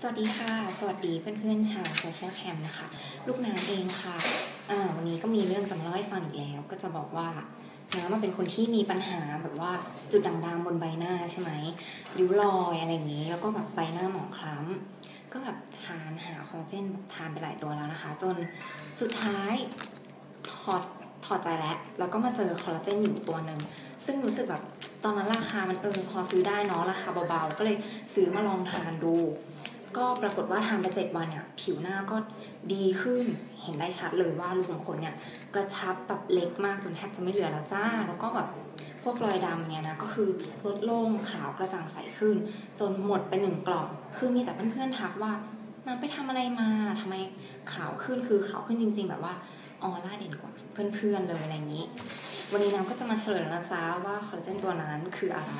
สวัสดีค่ะ สวัสดีเพื่อนๆชาวโซเชียลแคมนะคะ ลูกน้ำเองค่ะอ่าวันนี้ก็มีเรื่องจะมาเล่าให้ฟังอีกแล้ว ก็จะบอกว่าน้ำมันเป็นคนที่มีปัญหาแบบว่าจุดด่างๆบนใบหน้าใช่ไหมริ้วรอยอะไรอย่างนี้ แล้วก็แบบใบหน้าหมองคล้ำก็แบบทานหาคอลลาเจนแบบทานไปหลายตัวแล้วนะคะ จนสุดท้ายถอดถอดใจแล้วแล้วก็มาเจอคอลลาเจนอยู่ตัวหนึ่งซึ่งรู้สึกแบบตอนนั้นราคามันเออพอซื้อได้เนาะราคาเบาๆก็เลยซื้อมาลองทานดู ก็ปรากฏว่าทานไปเจ็ดวันเนี่ยผิวหน้าก็ดีขึ้น เห็นได้ชัดเลยว่ารูขุมขนเนี่ยกระชับแบบเล็กมากจนแทบจะไม่เหลือแล้วจ้า แล้วก็แบบพวกรอยดำเนี่ยนะก็คือลดลงขาวกระจ่างใสขึ้น จนหมดไปหนึ่งกล่องคือมีแต่เพื่อนๆทักว่าน้ำไปทำอะไรมาทำไมขาวขึ้นคือขาวขึ้นจริง ๆ แบบว่าออร่าเด่นกว่าเพื่อนๆเลยอะไรอย่างนี้ วันนี้น้ำก็จะมาเฉลยแล้วนะจ๊ะว่าคอลลาเจนตัวนั้นคืออะไร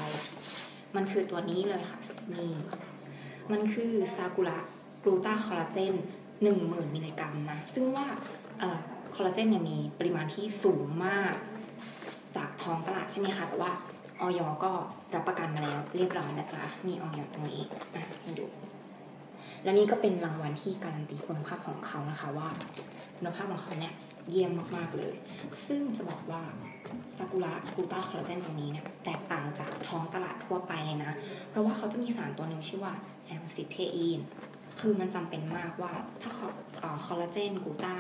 มันคือตัวนี้เลยค่ะนี่ มันคือซากุระกลูตาคอลลาเจนหนึ่งหมื่นมิลลิกรัมนะ ซึ่งว่าออคอลลาเจนเนี่ยมีปริมาณที่สูงมาก จากท้องตลาดใช่ไหมคะ แต่ว่าออยก็รับประกันมาแล้วเรียบร้อยนะจ๊ะ มีออยตรงนี้อะให้ดู แล้วนี่ก็เป็นรางวัลที่การันตีคุณภาพของเขานะคะว่าคุณภาพของเขาเนี่ยเยี่ยมมาก ๆ เลย ซึ่งจะบอกว่าซากุระกลูตาคอลลาเจนตรงนี้เนี่ยแตกต่างจากท้องตลาดทั่วไปเลยนะ เพราะว่าเขาจะมีสารตัวหนึ่งชื่อว่า แอลซิเทอีน คือมันจำเป็นมากว่าถ้าคอคอลลาเจนกลูต้า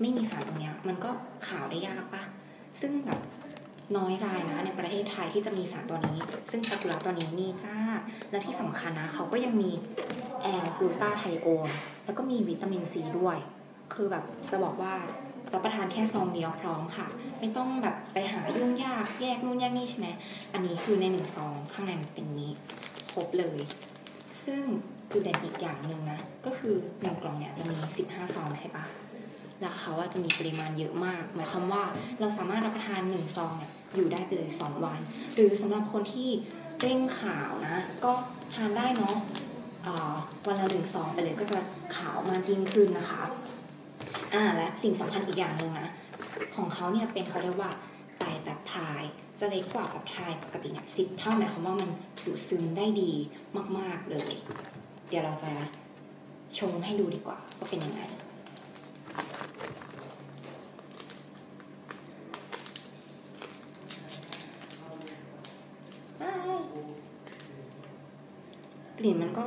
ไม่มีสารตรงเนี้ยมันก็ขาวได้ยากปะซึ่งแบบน้อยรายนะในประเทศไทยที่จะมีสารตัวนี้ ซึ่งซากุระตัวนี้มีจ้า และที่สำคัญนะเขาก็ยังมีแอลกลูตาไทโอนแล้วก็มีวิตามินซีด้วย คือแบบจะบอกว่ารับประทานแค่ซองเดียวพร้อมค่ะ ไม่ต้องแบบไปหายุ่งยากแยกนู่นแยกนี่ใช่ไหมอันนี้คือในหนึ่งซองข้างในมันเป็นนี้ ครบเลย จุดเด่นอีกอย่างหนึ่งนะ ก็คือหนึ่งกล่องเนี่ยจะมี 15 ซองใช่ปะแล้วเขาว่าจะมีปริมาณเยอะมาก หมายความว่าเราสามารถรับประทานหนึ่งซองเนี่ยอยู่ได้ไปเลย 2 วัน หรือสำหรับคนที่เร่งขาวนะ ก็ทานได้เนาะอ่าวันละหนึ่งซองไปเลยก็จะขาวมากยิ่งขึ้นนะคะ อ่าและสิ่งสำคัญอีกอย่างหนึ่งนะ ของเขาเนี่ยเป็นเขาเรียกว่าไตแบบไทยจะเล็กกว่าแบบไทยปกติเนี่ยสิบเท่าหมายความว่ามันดูดซึมได้ดีมาก ๆ เลย เดี๋ยวเราจะชงให้ดูดีกว่าว่าเป็นยังไง กลิ่นมันก็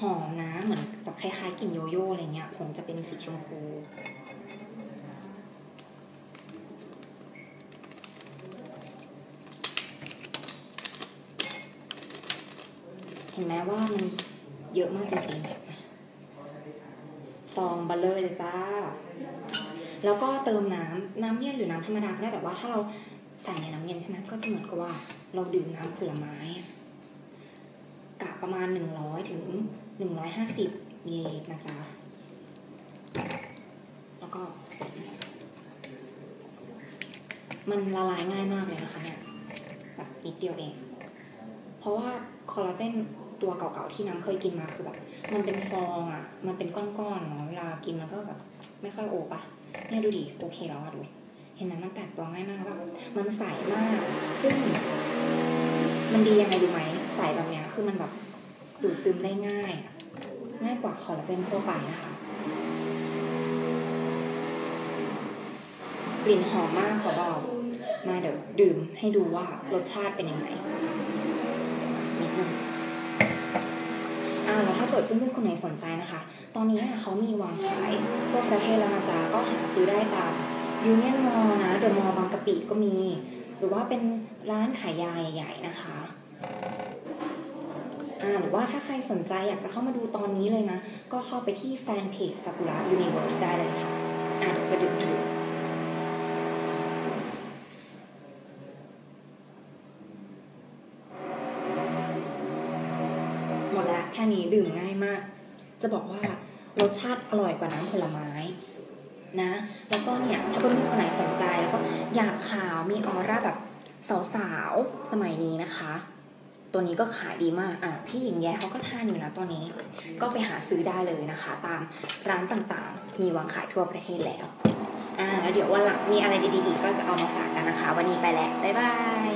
หอมนะเหมือนแบบคล้ายๆกลิ่นโยโย่อะไรเงี้ยผงจะเป็นสีชมพูเห็นไหมว่ามัน เยอะมากจริงๆ ซองเบลเลอร์เลยจ้า แล้วก็เติมน้ำน้ำเย็นหรือน้ำธรรมดาก็ได้แต่ว่าถ้าเราใส่ในน้ำเย็นใช่ไหมก็จะเหมือนกับว่าเราดื่มน้ำผลไม้กะประมาณหนึ่งร้อยถึงหนึ่งร้อยห้าสิบมิลลิลิตรนะจ๊ะแล้วก็ มันละลายง่ายมากเลยนะคะเนี่ยแบบนิดเดียวเอง เพราะว่าคอลลาเจน ตัวเก่าๆที่น้ำเคยกินมาคือแบบมันเป็นฟองอะ มันเป็นก้อนๆเนาะเวลากินมันก็แบบไม่ค่อยโอปะเนี่ยดูดิโอเคแล้วอะดู เห็นไหมมันแตกตัวง่ายมากแล้วแบบมันใสมาก ซึ่ง มันดียังไงดูไหมใสแบบเนี้ยคือมันแบบดูดซึมได้ง่ายง่ายกว่าคอลลาเจนทั่วไปนะคะกลิ่นหอมมากขอบอกมาเดี๋ยวดื่มให้ดูว่ารสชาติเป็นยังไงนิดนึงอ่า แล้วถ้าเกิดเพื่อนๆคนไหนสนใจนะคะ ตอนนี้อะเขามีวางขายทั่วประเทศแล้วนะจ๊ะก็หาซื้อได้ตามยูเนียนมอลนะเดอะมอลบางกะปิก็มี หรือว่าเป็นร้านขายยาใหญ่ๆนะคะหรือว่าถ้าใครสนใจอยากจะเข้ามาดูตอนนี้เลยนะ ก็เข้าไปที่แฟนเพจซากุระยูนิเวิร์สได้เลยค่ะอ่าเดี๋ยวจะดื่มให้ดู มดแล้วแค่นี้ดื่มง่ายมาก จะบอกว่ารสชาติอร่อยกว่าน้ำผลไม้นะ แล้วก็เนี่ยถ้าเพื่อนๆคนไหนสนใจแล้วก็อยากขาวมีออร่าแบบสาวๆสมัยนี้นะคะ ตัวนี้ก็ขายดีมากอะพี่หญิงแย้เขาก็ทานอยู่นะตัวนี้ ก็ไปหาซื้อได้เลยนะคะ ตามร้านต่างๆ มีวางขายทั่วประเทศแล้วอ่าแล้วเดี๋ยววันหลังมีอะไรดีๆอีกก็จะเอามาฝากกันนะคะ วันนี้ไปแล้วบ๊ายบาย